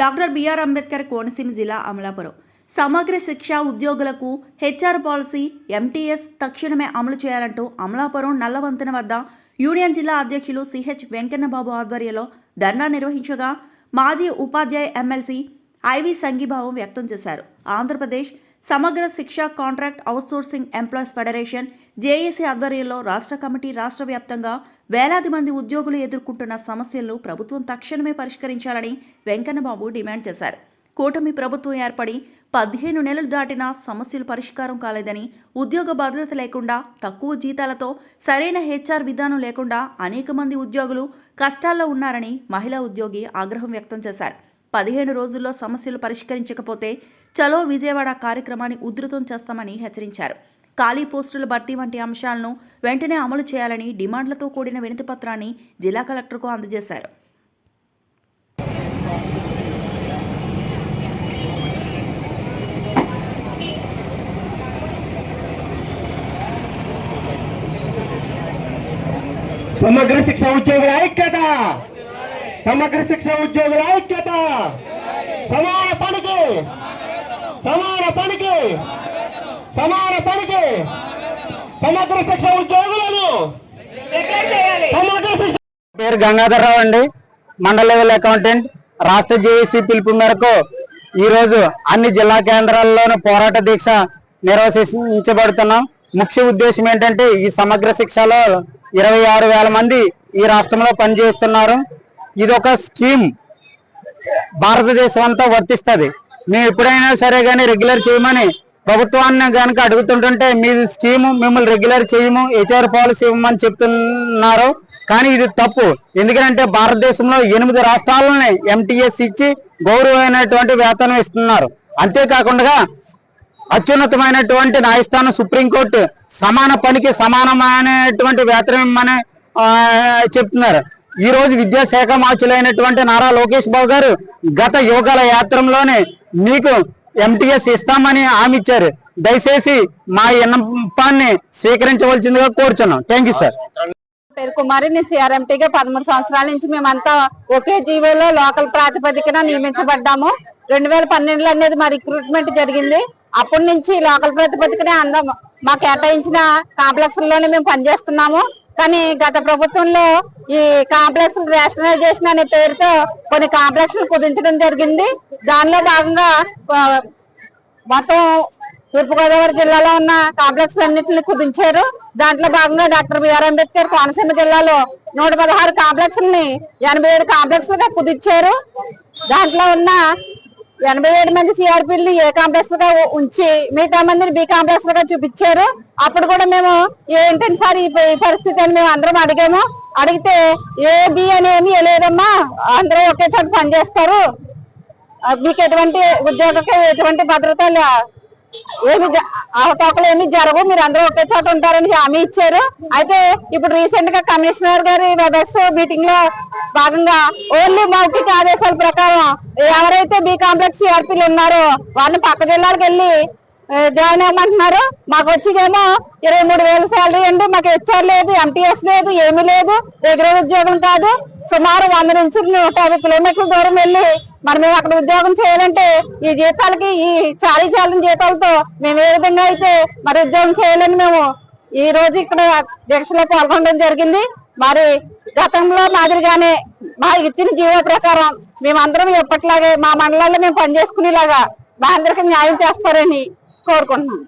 Doctor BR Ambedkar Konaseema జిల్లా అమలాపురం. సమగ్ర శిక్ష ఉద్యోగులకు హెచ్ఆర్ పాలసీ ఎంటీఎస్ తక్షణమే అమలు చేయాలంటూ అమలాపురం నల్లవంతెన వద్ద యూనియన్ జిల్లా అధ్యక్షులు సిహెచ్ వెంకన్నబాబు ఆధ్వర్యంలో ధర్నా నిర్వహించగా మాజీ ఉపాధ్యాయ ఎమ్మెల్సీ ఐవి సంఘీభావం వ్యక్తం చేశారు. Andhra Pradesh Samagra Shiksha contract outsourcing employees federation JAC ఆధ్వర్యంలో రాష్ట్ర కమిటీ రాష్ట్ర వ్యాప్తంగా వేలాది మంది ఉద్యోగులు ఎదుర్కొంటున్న సమస్యలను ప్రభుత్వం తక్షణమే పరిష్కరించాలని వెంకన్నబాబు డిమాండ్ చేశారు. కూటమి ప్రభుత్వం ఏర్పడి పదిహేను నెలలు దాటినా సమస్యలు పరిష్కారం కాలేదని ఉద్యోగ భద్రత లేకుండా తక్కువ జీతాలతో సరైన హెచ్ఆర్ విధానం లేకుండా అనేక మంది ఉద్యోగులు కష్టాల్లో ఉన్నారని మహిళా ఉద్యోగి ఆగ్రహం వ్యక్తం చేశారు. పదిహేను రోజుల్లో సమస్యలు పరిష్కరించకపోతే చలో విజయవాడ కార్యక్రమాన్ని ఉధృతం చేస్తామని హెచ్చరించారు. ఖాళీ పోస్టుల భర్తీ వంటి అంశాలను వెంటనే అమలు చేయాలని డిమాండ్లతో కూడిన వినతిపత్రాన్ని జిల్లా కలెక్టర్కు అందజేశారు. సమగ్ర శిక్ష ఉద్యోగుల ఐక్యత! సమగ్ర శిక్ష ఉద్యోగుల ఐక్యత. సమాన పనికి. సమాన పనికి. సమాన పనికి. సమగ్ర శిక్ష ఉద్యోగులను. సమగ్ర శిక్ష పేరు గంగాధర్రావు అండి. మండల లెవెల్ అకౌంటెంట్. రాష్ట్ర జేఏసీ పిలుపు మేరకు ఈ రోజు అన్ని జిల్లా కేంద్రాల్లోనూ పోరాట దీక్ష నిర్వహించబడుతున్నాం. ముఖ్య ఉద్దేశం ఏంటంటే ఈ సమగ్ర శిక్షలో ఇరవై ఆరు వేల మంది ఈ రాష్ట్రంలో పనిచేస్తున్నారు. ఇది ఒక స్కీమ్. భారతదేశం అంతా వర్తిస్తుంది. మేము ఎప్పుడైనా సరే కానీ రెగ్యులర్ చేయమని ప్రభుత్వాన్ని కనుక అడుగుతుంటుంటే మీ స్కీమ్ మిమ్మల్ని రెగ్యులర్ చేయము హెచ్ఆర్ పాలసీ ఇవ్వమని చెప్తున్నారు. కానీ ఇది తప్పు. ఎందుకంటే భారతదేశంలో ఎనిమిది రాష్ట్రాలని ఎంటీఎస్ ఇచ్చి గౌరవమైనటువంటి వేతనం ఇస్తున్నారు. అంతేకాకుండా అత్యున్నతమైనటువంటి న్యాయస్థానం సుప్రీంకోర్టు సమాన పనికి సమానమైనటువంటి వేతనం ఇమ్మని చెప్తున్నారు. ఈ రోజు విద్యాశాఖ మార్చులైనటువంటి నారా లోకేష్ బాబు గారు గత యువకుల యాత్రలోనే మీకు ఎంటీఎస్ ఇస్తామని హామీ ఇచ్చారు. దయచేసి మా విన్నపాన్ని స్వీకరించవలసిందిగా కోరుచున్నాం. థ్యాంక్ యూ సార్ పేరు కుమారి. నేను సిఆర్ఎంటీగా పదమూడు సంవత్సరాల నుంచి మేమంతా ఒకే జీవోలో లోకల్ ప్రాతిపదికన నియమించబడ్డాము. రెండు వేల పన్నెండులో అనేది మా రిక్రూట్మెంట్ జరిగింది. అప్పటి నుంచి లోకల్ ప్రాతిపదికనే అందం మా కేటాయించిన కాంప్లెక్స్లోనే మేము పనిచేస్తున్నాము. కానీ గత ప్రభుత్వంలో ఈ కాంప్లెక్స్ రేషనలైజేషన్ అనే పేరుతో కొన్ని కాంప్లెక్స్ కుదించడం జరిగింది. దానిలో భాగంగా మొత్తం తూర్పుగోదావరి జిల్లాలో ఉన్న కాంప్లెక్స్ అన్నింటిని కుదించారు. దాంట్లో భాగంగా డాక్టర్ బిఆర్ అంబేద్కర్ కోనసీమ జిల్లాలో నూట పదహారు కాంప్లెక్స్ని ఎనభై ఏడు కాంప్లెక్స్గా కుదించారు. దాంట్లో ఉన్న ఎనభై ఏడు మంది సిఆర్పీలు ఏ కాంప్లెక్స్గా ఉంచి మిగతా మందిని బి కాంప్లెక్స్గా చూపించారు. అప్పుడు కూడా మేము ఏంటంటే సార్ ఈ పరిస్థితి అని మేము అందరం అడిగాము. అడిగితే ఏ బి అని లేదమ్మా అందరూ ఒకే చోట పనిచేస్తారు. మీకు ఎటువంటి ఉద్యోగకి ఎటువంటి భద్రత లే- ఏమి జ- అవతవకలు ఏమి జరగవు మీరు అందరూ ఒకే చోట ఉంటారని హామీ ఇచ్చారు. అయితే ఇప్పుడు రీసెంట్గా కమిషనర్ గారి వెబెక్స్ మీటింగ్లో భాగంగా ఓన్లీ మౌఖిక ఆదేశాల ప్రకారం ఎవరైతే బి కాంప్లెక్స్ సిఆర్పీలు ఉన్నారో వాళ్ళని పక్క జిల్లాలకు వెళ్ళి జాయిన్ అవ్వమంటున్నారు. మాకు వచ్చేదేమో ఇరవై మూడు వేల శాలరీ అండి మాకు హెచ్ఆర్ లేదు ఎంటీఎస్ లేదు ఏమీ లేదు రెగ్యులర్ ఉద్యోగం కాదు. సుమారు వంద నుంచి నూట యాభై కిలోమీటర్ల దూరం వెళ్ళి మరి మేము అక్కడ ఉద్యోగం చేయాలంటే ఈ జీతాలకి ఈ చాలీ చాలని జీతాలతో మేము ఏ విధంగా అయితే మరి ఉద్యోగం చేయాలని మేము ఈ రోజు ఇక్కడ దీక్షలో పాల్గొనడం జరిగింది. మరి గతంలో మాదిరిగానే మా ఇచ్చిన జీవో ప్రకారం మేమందరం ఎప్పట్లాగే మా మండలాల్లో మేము పనిచేసుకునేలాగా మా అందరికి న్యాయం చేస్తారని కోరుకుంటున్నాం.